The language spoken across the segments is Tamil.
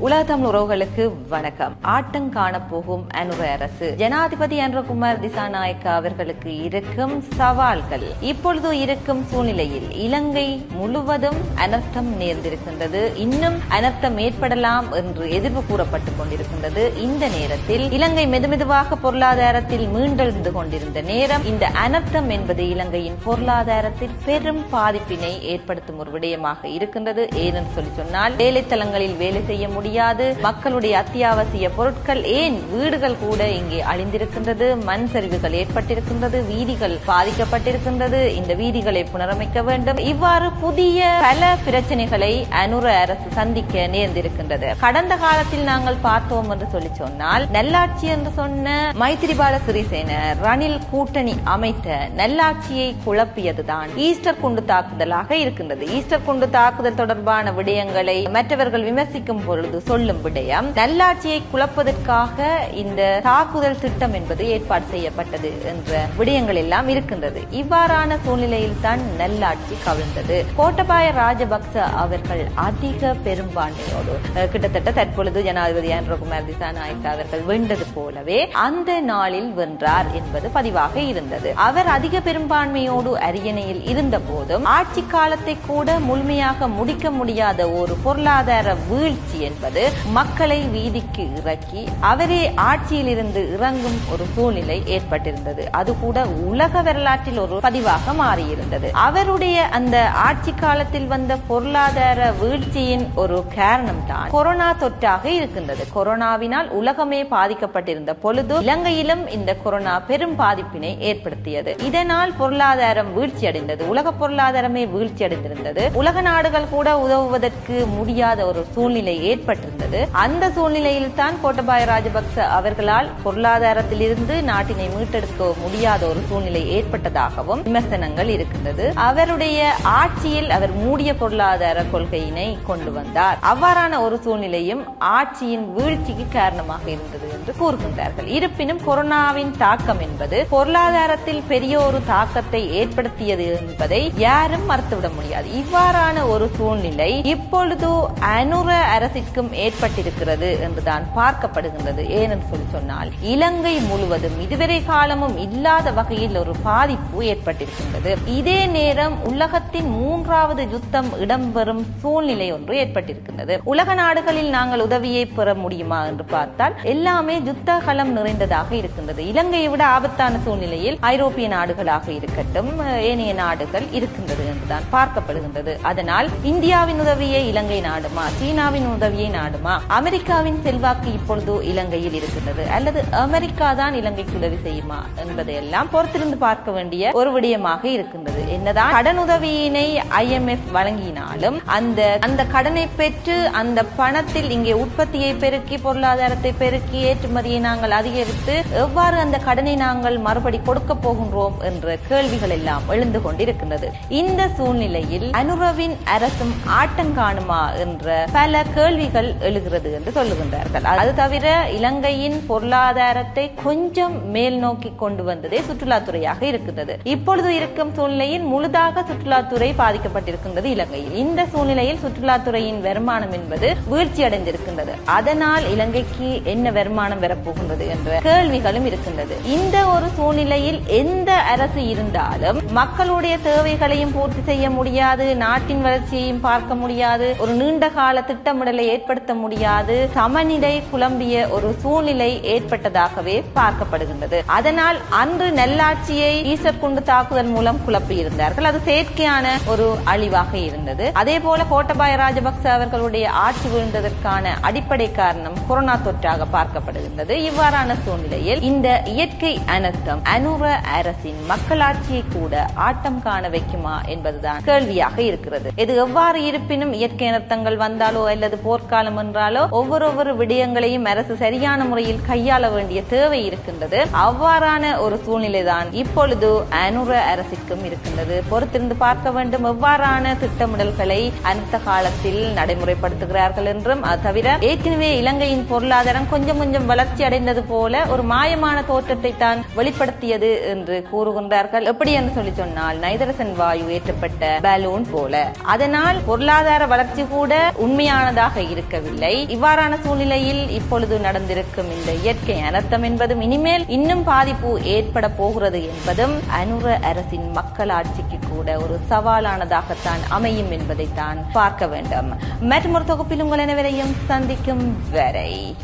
உலக தமிழ் உறவுகளுக்கு வணக்கம். ஆட்டம் காண போகும் அனுர அரசு. ஜனாதிபதி அனுரகுமார் திசாநாயக்க அவர்களுக்கு இருக்கும் சவால்கள். இப்பொழுது இருக்கும் சூழ்நிலையில் இலங்கை முழுவதும் அனர்த்தம் நேர்ந்திருக்கின்றது. இன்னும் அனர்த்தம் ஏற்படலாம் என்று எதிர்ப்பு கூறப்பட்டுக் கொண்டிருக்கின்றது. இந்த நேரத்தில் இலங்கை மெதுமெதுவாக பொருளாதாரத்தில் மீண்டெழுந்து கொண்டிருந்த நேரம் இந்த அனர்த்தம் என்பது இலங்கையின் பொருளாதாரத்தில் பெரும் பாதிப்பினை ஏற்படுத்தும் ஒரு விடயமாக இருக்கின்றது. ஏனென்று சொல்லி சொன்னால் வேலைத்தலங்களில் வேலை செய்ய முடியும். முடியாது. மக்களுடைய அத்தியாவசிய பொருட்கள் ஏன் வீடுகள் கூட இங்கே அழிந்திருக்கின்றது? மண் சரிவுகள் ஏற்பட்டிருக்கின்றது வீதிகள் பாதிக்கப்பட்டிருக்கின்றது. இந்த வீதிகளை புனரமைக்க வேண்டும். இவ்வாறு புதிய பல பிரச்சனைகளை அனுர அரசு சந்திக்க நேர்ந்திருக்கின்றது. கடந்த காலத்தில் நாங்கள் பார்த்தோம் என்று சொல்லி சொன்னால் நல்லாட்சி என்று சொன்ன மைத்திரிபால சிறிசேன ரணில் கூட்டணி அமைத்த நல்லாட்சியை குழப்பியதுதான் ஈஸ்டர் குண்டு தாக்குதலாக இருக்கின்றது. ஈஸ்டர் குண்டு தாக்குதல் தொடர்பான விடயங்களை மற்றவர்கள் விமர்சிக்கும் பொழுது சொல்லும் விடயம். நல்லாட்சியை குழப்பதற்காக இந்த தாக்குதல் திட்டம் என்பது ஏற்பாடு செய்யப்பட்டது என்ற விடயங்கள் எல்லாம் இருக்கின்றது. இவ்வாறான சூழ்நிலையில் தான் நல்லாட்சி கவிழ்ந்தது. கோட்டபாய ராஜபக்ச அவர்கள் அதிக பெரும்பான்மையோடு கிட்டத்தட்ட தற்பொழுது ஜனாதிபதி அனுரகுமார் திசாநாயக்க அவர்கள் வென்றது போலவே அந்த நாளில் வென்றார் என்பது பதிவாக இருந்தது. அவர் அதிக பெரும்பான்மையோடு அரியணையில் இருந்த போதும் ஆட்சி காலத்தை கூட முழுமையாக முடிக்க முடியாத ஒரு பொருளாதார வீழ்ச்சி என்பது என்பது மக்களை வீதிக்கு இறக்கி அவரே ஆட்சியில் இருந்து இறங்கும் ஒரு சூழ்நிலை ஏற்பட்டிருந்தது. அது கூட உலக வரலாற்றில் ஒரு பதிவாக மாறியிருந்தது. அவருடைய அந்த ஆட்சி காலத்தில் வந்த பொருளாதார வீழ்ச்சியின் ஒரு காரணம் தான் கொரோனா தொற்றாக இருக்கின்றது. கொரோனாவினால் உலகமே பாதிக்கப்பட்டிருந்த பொழுது இலங்கையிலும் இந்த கொரோனா பெரும் பாதிப்பினை ஏற்படுத்தியது. இதனால் பொருளாதாரம் வீழ்ச்சி அடைந்தது உலக பொருளாதாரமே வீழ்ச்சி அடைந்திருந்தது உலக நாடுகள் கூட உதவுவதற்கு முடியாத ஒரு சூழ்நிலை ஏற்பட்டு ஏற்பட்டிருந்தது அந்த சூழ்நிலையில் தான் கோட்டபாய ராஜபக்ச அவர்களால் பொருளாதாரத்திலிருந்து நாட்டினை மீட்டெடுக்க முடியாத ஒரு சூழ்நிலை ஏற்பட்டதாகவும் விமர்சனங்கள் இருக்கின்றது. அவருடைய ஆட்சியில் அவர் மூடிய பொருளாதார கொள்கையினை கொண்டு வந்தார். அவ்வாறான ஒரு சூழ்நிலையும் ஆட்சியின் வீழ்ச்சிக்கு காரணமாக இருந்தது என்று கூறுகின்றார்கள். இருப்பினும் கொரோனாவின் தாக்கம் என்பது பொருளாதாரத்தில் பெரிய ஒரு தாக்கத்தை ஏற்படுத்தியது என்பதை யாரும் மறுத்துவிட முடியாது. இவ்வாறான ஒரு சூழ்நிலை இப்பொழுது அனுர அரசிற்கும் ஏற்பட்டிருக்கிறது என்றுதான் பார்க்கப்படுகின்றது. ஏனென்று சொல்லி சொன்னால் இலங்கை முழுவதும் இதுவரை காலமும் இல்லாத வகையில் ஒரு பாதிப்பு ஏற்பட்டிருக்கின்றது. இதே நேரம் உலகத்தின் மூன்றாவது யுத்தம் இடம்பெறும் சூழ்நிலை ஒன்று ஏற்பட்டிருக்கின்றது. உலக நாடுகளில் நாங்கள் உதவியை பெற முடியுமா என்று பார்த்தால் எல்லாமே யுத்த களம் நிறைந்ததாக இருக்கின்றது. இலங்கையை விட ஆபத்தான சூழ்நிலையில் ஐரோப்பிய நாடுகளாக இருக்கட்டும் ஏனைய நாடுகள் இருக்கின்றது என்றுதான் பார்க்கப்படுகின்றது. அதனால் இந்தியாவின் உதவியை இலங்கை நாடுமா சீனாவின் உதவியை நாடுமா? அமெரிக்காவின் செல்வாக்கு இப்பொழுது இலங்கையில் இருக்கின்றது. அல்லது அமெரிக்கா தான் இலங்கைக்கு உதவி செய்யுமா என்பதையெல்லாம் பொறுத்திருந்து பார்க்க வேண்டிய ஒரு விடயமாக இருக்கின்றது. என்னதான் கடன் உதவியினை ஐஎம்எஃப் வழங்கினாலும் அந்த அந்த கடனை பெற்று அந்த பணத்தில் இங்கே உற்பத்தியை பெருக்கி பொருளாதாரத்தை பெருக்கி ஏற்றுமதியை நாங்கள் அதிகரித்து எவ்வாறு அந்த கடனை நாங்கள் மறுபடி கொடுக்க போகின்றோம் என்ற கேள்விகள் எல்லாம் எழுந்து கொண்டிருக்கின்றது. இந்த சூழ்நிலையில் அனுரவின் அரசும் ஆட்டம் காணுமா என்ற பல கேள்விகள் எழுகிறது என்று சொல்லுகின்றார்கள். அது தவிர இலங்கையின் பொருளாதாரத்தை கொஞ்சம் மேல் நோக்கி கொண்டு வந்ததே சுற்றுலாத்துறையாக இருக்கின்றது. இப்பொழுது இருக்கும் சூழ்நிலையில் முழுதாக சுற்றுலாத்துறை பாதிக்கப்பட்டிருக்கின்றது இலங்கையில். இந்த சூழ்நிலையில் சுற்றுலாத்துறையின் வருமானம் என்பது வீழ்ச்சி அடைந்திருக்கின்றது. அதனால் இலங்கைக்கு என்ன வருமானம் வரப்போகின்றது என்ற கேள்விகளும் இருக்கின்றது. இந்த ஒரு சூழ்நிலையில் எந்த அரசு இருந்தாலும் மக்களுடைய தேவைகளையும் பூர்த்தி செய்ய முடியாது நாட்டின் வளர்ச்சியையும் பார்க்க முடியாது ஒரு நீண்ட கால திட்டமிடலை ஏற்படுத்த முடியாது. சமநிலை குழம்பிய ஒரு சூழ்நிலை ஏற்பட்டதாகவே பார்க்கப்படுகின்றது. அதனால் அன்று நல்லாட்சியை ஈசர் குண்டு தாக்குதல் மூலம் குழப்பியிருந்தார்கள். அது செயற்கையான ஒரு அழிவாக இருந்தது. அதே போல கோட்டபாய ராஜபக்ச அவர்களுடைய ஆட்சி விழுந்ததற்கான அடிப்படை காரணம் கொரோனா தொற்றாக பார்க்கப்படுகின்றது. இவ்வாறான சூழ்நிலையில் இந்த இயற்கை அனர்த்தம் அனுர அரசின் மக்களாட்சியை கூட ஆட்டம் காண வைக்குமா என்பதுதான் கேள்வியாக இருக்கிறது. இது எவ்வாறு இருப்பினும் இயற்கை அனர்த்தங்கள் வந்தாலோ அல்லது போர்க்கால போர்க்காலம் என்றாலோ ஒவ்வொரு ஒவ்வொரு விடயங்களையும் அரசு சரியான முறையில் கையாள வேண்டிய தேவை இருக்கின்றது. அவ்வாறான ஒரு சூழ்நிலை தான் இப்பொழுது அனுர அரசுக்கும் இருக்கின்றது. பொறுத்திருந்து பார்க்க வேண்டும் எவ்வாறான திட்டமிடல்களை அடுத்த காலத்தில் நடைமுறைப்படுத்துகிறார்கள் என்றும் அது தவிர ஏற்கனவே இலங்கையின் பொருளாதாரம் கொஞ்சம் கொஞ்சம் வளர்ச்சி அடைந்தது போல ஒரு மாயமான தோற்றத்தை தான் வெளிப்படுத்தியது என்று கூறுகின்றார்கள். எப்படி என்று சொல்லி சொன்னால் நைதரசன் வாயு ஏற்றப்பட்ட பலூன் போல. அதனால் பொருளாதார வளர்ச்சி கூட உண்மையானதாக இருக்க இருக்கவில்லை இவ்வாறான சூழ்நிலையில் இப்பொழுது நடந்திருக்கும் இந்த இயற்கை அனர்த்தம் என்பதும் இனிமேல் இன்னும் பாதிப்பு ஏற்பட போகிறது என்பதும் அனுர அரசின் மக்களாட்சிக்கு கூட ஒரு சவாலானதாகத்தான் அமையும் என்பதைத்தான் பார்க்க வேண்டும். மற்றும் ஒரு தொகுப்பில் உங்கள் அனைவரையும் சந்திக்கும் வரை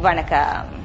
வணக்கம்.